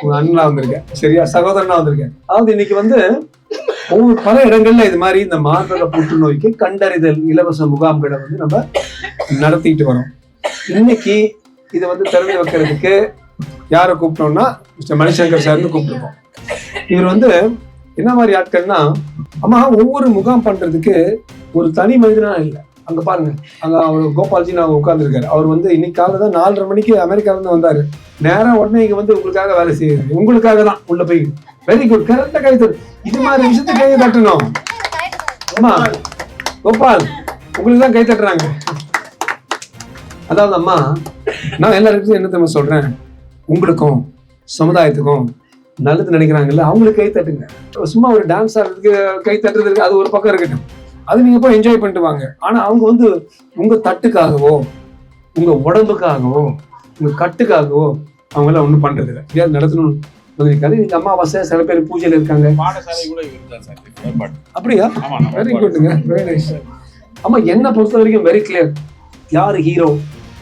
உங்க அண்ணனா வந்திருக்கேன். சரியா? சகோதரனா வந்திருக்கேன். அதாவது இன்னைக்கு வந்து ஒவ்வொரு பல இடங்கள்ல இது மாதிரி இந்த மார்பக புற்றுநோய்க்கு கண்டறிதல் இலவச முகாம்களை வந்து நம்ம நடத்திட்டு வரோம். இன்னைக்கு இதை வந்து திறந்து வைக்கிறதுக்கு யாரை கூப்பிட்டோம்னா மிஸ்டர் மணிசங்கர் சார்னு கூப்பிட்டுருக்கோம். இவர் வந்து என்ன மாதிரி ஆட்கள்னா அம்மா ஒவ்வொரு முகாம் பண்றதுக்கு ஒரு தனி மனிதனா இல்லை. அங்க பாருங்க. அங்க அவர் கோபால்ஜி நான் உட்காந்துருக்காரு அவர் வந்து இன்னைக்கு காலையில தான் நாலரை மணிக்கு அமெரிக்காவிலேருந்து இருந்து வந்தாரு. நேரா உடனே இங்க வந்து உங்களுக்காக வேலை செய்யுது உங்களுக்காக தான் உள்ள போய். வெரி குட் கரெக்டாக கை இது மாதிரி விஷயத்துக்கு கை தட்டணும். அம்மா கோபால் உங்களுக்கு தான் கை தட்டுறாங்க. அதாவது அம்மா நான் எல்லாருக்கும் என்ன தெரியுமா சொல்றேன்? உங்களுக்கும் சமுதாயத்துக்கும் நல்லது நினைக்கிறாங்கல்ல அவங்களுக்கு கை தட்டுங்க. சும்மா ஒரு டான்ஸ் ஆடுறதுக்கு கை தட்டுறதுக்கு அது ஒரு பக்கம் இருக்கட்டும். அது நீங்க போய் என்ஜாய் பண்ணிட்டு வாங்க. ஆனா அவங்க வந்து உங்க தட்டுக்காகவோ உங்க உடம்புக்காகவோ உங்க கட்டுக்காகவோ அவங்க எல்லாம் ஒண்ணும் பண்றது இல்லை எங்கேயாவது நடத்தணும் இருக்காது. நீங்க அமாவாசை சில பேர் பூஜையில இருக்காங்க. அப்படியா? வெரி. குட்ங்க வெரி நைஸ் ஆமா என்ன பொறுத்த வரைக்கும் வெரி கிளியர் யாரு ஹீரோ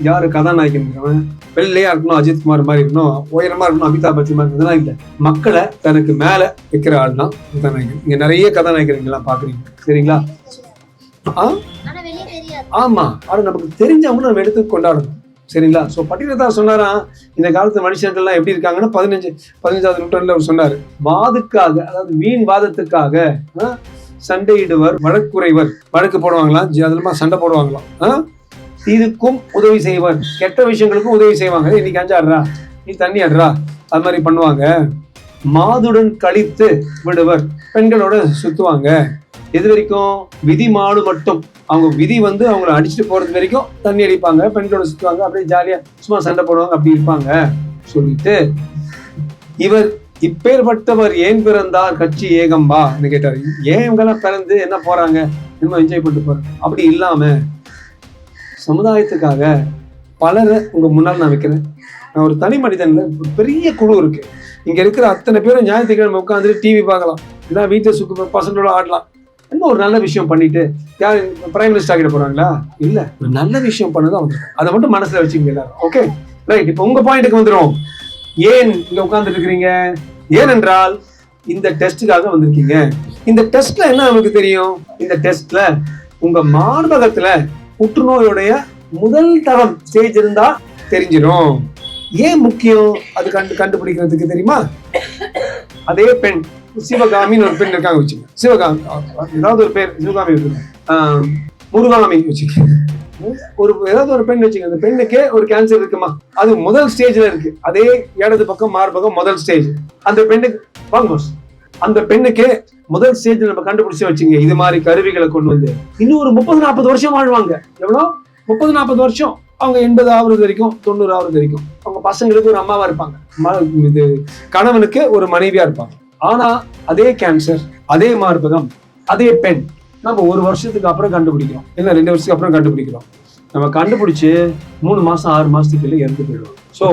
யாரு கதாநாயகன் அவன் வெள்ளையா இருக்கணும் அஜித் குமார் மாதிரி இருக்கணும் உயரமா இருக்கணும் அமிதாப் பச்சன் மாதிரி இதெல்லாம் இல்ல. மக்களை தனக்கு மேல வைக்கிற ஆள் தான் கதாநாயகன். இங்க நிறைய கதாநாயகன் எல்லாம் பாக்குறீங்க சரிங்களா? ஆமா. ஆனா நமக்கு தெரிஞ்சவங்க நம்ம எடுத்து கொண்டாடணும். சரிங்களா? ஸோ பட்டினத்தா சொன்னாராம் இந்த காலத்து மனுஷர்கள்லாம் எப்படி இருக்காங்கன்னா பதினஞ்சு பதினஞ்சாவது நூற்றாண்டுல அவர் சொன்னாரு. வாதுக்காக அதாவது வீண் வாதத்துக்காக சண்டையிடுவர் வழக்குறைவர். வழக்கு போடுவாங்களாம் அதிகமா சண்டை போடுவாங்களாம் ஆ? இதுக்கும் உதவி செய்வார் கெட்ட விஷயங்களுக்கும் உதவி செய்வாங்க. "ஏய், இன்னைக்கு அஞ்சாடுறா? நீ தண்ணி ஆடுறா அது மாதிரி பண்ணுவாங்க. மாதுடன் கழித்து விடுவர். பெண்களோட சுத்துவாங்க. எது வரைக்கும்? விதி மாடு மட்டும். அவங்க விதி வந்து அவங்கள அடிச்சுட்டு போறது வரைக்கும் தண்ணி அடிப்பாங்க. பெண்களோட சுத்துவாங்க. அப்படியே ஜாலியா சும்மா சண்டை போடுவாங்க. அப்படி இருப்பாங்க. சொல்லிட்டு இவர் இப்பேற்பட்டவர் ஏன் பிறந்தார்? கட்சி ஏகம்பா. கேட்டார். ஏன் இவங்கெல்லாம் பிறந்து என்ன போறாங்க? என்ன என்ஜாய் பண்ணிட்டு போறாங்க. அப்படி இல்லாம சமுதாயத்துக்காக பலரை உங்க முன்னால் நான் வைக்கிறேன். நான் ஒரு தனி மனிதன்ல ஒரு பெரிய குழு இருக்கு. இங்க இருக்கிற அத்தனை பேரும் ஞாயிற்றுக்கிழமை உட்காந்துட்டு டிவி பார்க்கலாம். இதான் வீட்டை சுக்கு பசங்களோட ஆடலாம். என்ன ஒரு நல்ல விஷயம் பண்ணிட்டு யார் பிரைம் மினிஸ்டர் ஆகிட போறாங்களா? இல்ல. ஒரு நல்ல விஷயம் பண்ணதான் வந்து அதை மட்டும் மனசுல வச்சுக்கோங்க எல்லாரும். ஓகே ரைட் இப்போ உங்க பாயிண்ட்டுக்கு வந்துடும் ஏன் இங்க உட்கார்ந்துட்டு இருக்கிறீங்க? ஏனென்றால் இந்த டெஸ்ட்டுக்காக வந்திருக்கீங்க. இந்த டெஸ்ட்ல என்ன நமக்கு தெரியும்? இந்த டெஸ்ட்ல உங்க மார்பகத்துல புற்றுநோயுடைய முதல் தரம் ஸ்டேஜ் இருந்தா தெரிஞ்சிடும் ஏன் முக்கியம்? அது கண்டு கண்டுபிடிக்கிறதுக்கு தெரியுமா? அதே பெண் சிவகாமின்னு ஒரு பெண் இருக்காங்க வச்சுங்க சிவகாமி ஏதாவது ஒரு பேர் சிவகாமி இருக்கு முருகாமி வச்சுக்க ஒரு ஏதாவது ஒரு பெண் வச்சுங்க அந்த பெண்ணுக்கே ஒரு கேன்சர் இருக்குமா? அது முதல் ஸ்டேஜ்ல இருக்கு. அதே இடது பக்கம் மார்பகம் முதல் ஸ்டேஜ் அந்த பெண்ணுக்கு வாங்க. அந்த பெண்ணுக்கே முதல் ஸ்டேஜ் நம்ம கண்டுபிடிச்சு வச்சுங்க இது மாதிரி கருவிகளை கொண்டு வந்து. இன்னும் ஒரு முப்பது நாற்பது வருஷம் வாழ்வாங்க. எவ்வளோ? முப்பது நாற்பது வருஷம். அவங்க எண்பது ஆகுறது வரைக்கும் தொண்ணூறு ஆகுறது வரைக்கும். அவங்க பசங்களுக்கு ஒரு அம்மாவா இருப்பாங்க. ம- இது கணவனுக்கு ஒரு மனைவியா இருப்பாங்க. ஆனா அதே கேன்சர் அதே மார்பகம் அதே பெண் நம்ம ஒரு வருஷத்துக்கு அப்புறம் கண்டுபிடிக்கிறோம். இல்லை ரெண்டு வருஷத்துக்கு அப்புறம் கண்டுபிடிக்கிறோம். நம்ம கண்டுபிடிச்சு மூணு மாசம் ஆறு மாசத்துக்குள்ள இறந்து போயிடுவோம் சோ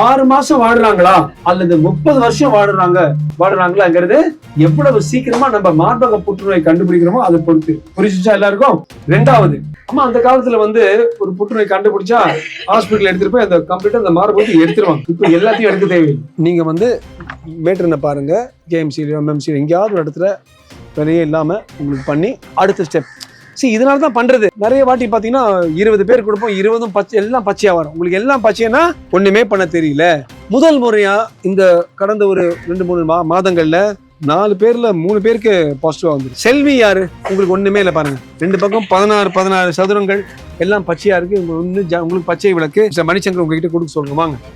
ஆறு மாசம் வாடுறாங்களா? அல்லது முப்பது வருஷம் வாடுறாங்க வாடுறாங்களாங்கிறது எவ்வளவு சீக்கிரமா நம்ம மார்பக புற்றுநோய் கண்டுபிடிக்கிறோமோ அதை பொறுத்து. புரிஞ்சுச்சா எல்லாருக்கும்? ரெண்டாவது ஆமா அந்த காலத்துல வந்து ஒரு புற்றுநோய் கண்டுபிடிச்சா ஹாஸ்பிட்டல் எடுத்துட்டு போய் அந்த கம்ப்ளீட்டா அந்த மார்பகத்தை எடுத்துருவாங்க. இப்போ எல்லாத்தையும் எடுக்க தேவையில்லை. நீங்க வந்து மேட்டர்னை பாருங்க கேஎம்சிலையோ எம்எம்சி எங்கேயாவது ஒரு இடத்துல வேலையே இல்லாம உங்களுக்கு பண்ணி அடுத்த ஸ்டெப் சரி இதனால தான் பண்றது. நிறைய வாட்டி பாத்தீங்கன்னா இருபது பேர் கொடுப்போம் இருபதும் பச்சை எல்லாம் பச்சையா வரும். உங்களுக்கு எல்லாம் பச்சைன்னா ஒண்ணுமே பண்ண தெரியல. முதல் முறையா இந்த கடந்த ஒரு ரெண்டு மூணு மா மாதங்கள்ல நாலு பேர்ல மூணு பேருக்கு பாசிட்டிவா வந்துருக்கு. செல்வி யாரு? உங்களுக்கு ஒண்ணுமே இல்லை பாருங்க. ரெண்டு பக்கம் பதினாறு பதினாறு சதுரங்கள் எல்லாம் பச்சையா இருக்கு. உங்களுக்கு ஒண்ணு உங்களுக்கு பச்சை விளக்கு. மணிச்சங்கர் உங்ககிட்ட கொடுக்க சொல்லுங்க. வாங்க.